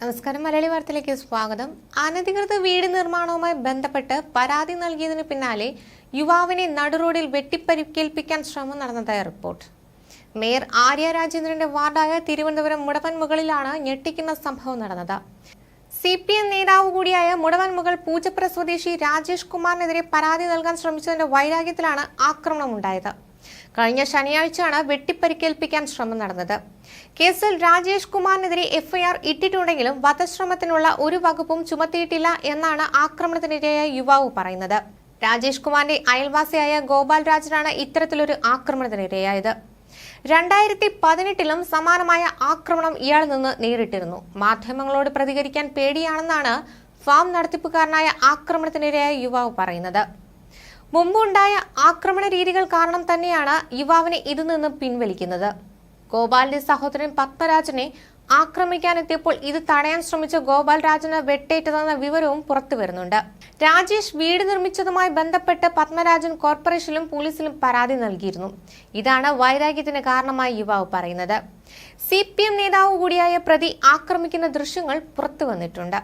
നമസ്കാരം. മലയാളി വാർത്തയിലേക്ക് സ്വാഗതം. അനധികൃത വീട് നിർമ്മാണവുമായി ബന്ധപ്പെട്ട് പരാതി നൽകിയതിനു പിന്നാലെ യുവാവിനെ നടുറോഡിൽ വെട്ടിപ്പരിക്കേൽപ്പിക്കാൻ ശ്രമം നടന്നതായി റിപ്പോർട്ട്. മേയർ ആര്യ രാജേന്ദ്രന്റെ വാർഡായ തിരുവനന്തപുരം മുടവൻ മുകളിലാണ് ഞെട്ടിക്കുന്ന സംഭവം നടന്നത്. സി പി എം നേതാവ് കൂടിയായ മുടവൻ മുകൾ പൂജപ്പുര സ്വദേശി രാജേഷ് കുമാറിനെതിരെ പരാതി നൽകാൻ ശ്രമിച്ചതിന്റെ വൈരാഗ്യത്തിലാണ് ആക്രമണം ഉണ്ടായത്. കഴിഞ്ഞ ശനിയാഴ്ചയാണ് വെട്ടിപ്പരിക്കേൽപ്പിക്കാൻ ശ്രമം നടന്നത്. കേസിൽ രാജേഷ് കുമാറിനെതിരെ എഫ്ഐആർ ഇട്ടിട്ടുണ്ടെങ്കിലും വധശ്രമത്തിനുള്ള ഒരു വകുപ്പും ചുമത്തിയിട്ടില്ല എന്നാണ് ആക്രമണത്തിനിരയായ യുവാവ് പറയുന്നത്. രാജേഷ് കുമാറിന്റെ അയൽവാസിയായ ഗോപാൽ രാജനാണ് ഇത്തരത്തിലൊരു ആക്രമണത്തിനിരയായത്. രണ്ടായിരത്തി പതിനെട്ടിലും സമാനമായ ആക്രമണം ഇയാൾ നിന്ന് നേരിട്ടിരുന്നു. മാധ്യമങ്ങളോട് പ്രതികരിക്കാൻ പേടിയാണെന്നാണ് ഫാം നടത്തിപ്പുകാരനായ ആക്രമണത്തിനിരയായ യുവാവ് പറയുന്നത്. മുമ്പുണ്ടായ ആക്രമണ രീതികൾ കാരണം തന്നെയാണ് യുവാവിനെ ഇതിൽ നിന്ന് പിൻവലിക്കുന്നത്. ഗോപാലിന്റെ സഹോദരൻ പത്മരാജനെ ആക്രമിക്കാനെത്തിയപ്പോൾ ഇത് തടയാൻ ശ്രമിച്ച ഗോപാൽ രാജന് വെട്ടേറ്റതെന്ന വിവരവും പുറത്തു വരുന്നുണ്ട്. രാജേഷ് വീട് നിർമ്മിച്ചതുമായി ബന്ധപ്പെട്ട് പത്മരാജൻ കോർപ്പറേഷനിലും പോലീസിലും പരാതി നൽകിയിരുന്നു. ഇതാണ് വൈരാഗ്യത്തിന് കാരണമായി യുവാവ് പറയുന്നത്. സി നേതാവ് കൂടിയായ പ്രതി ആക്രമിക്കുന്ന ദൃശ്യങ്ങൾ പുറത്തു വന്നിട്ടുണ്ട്.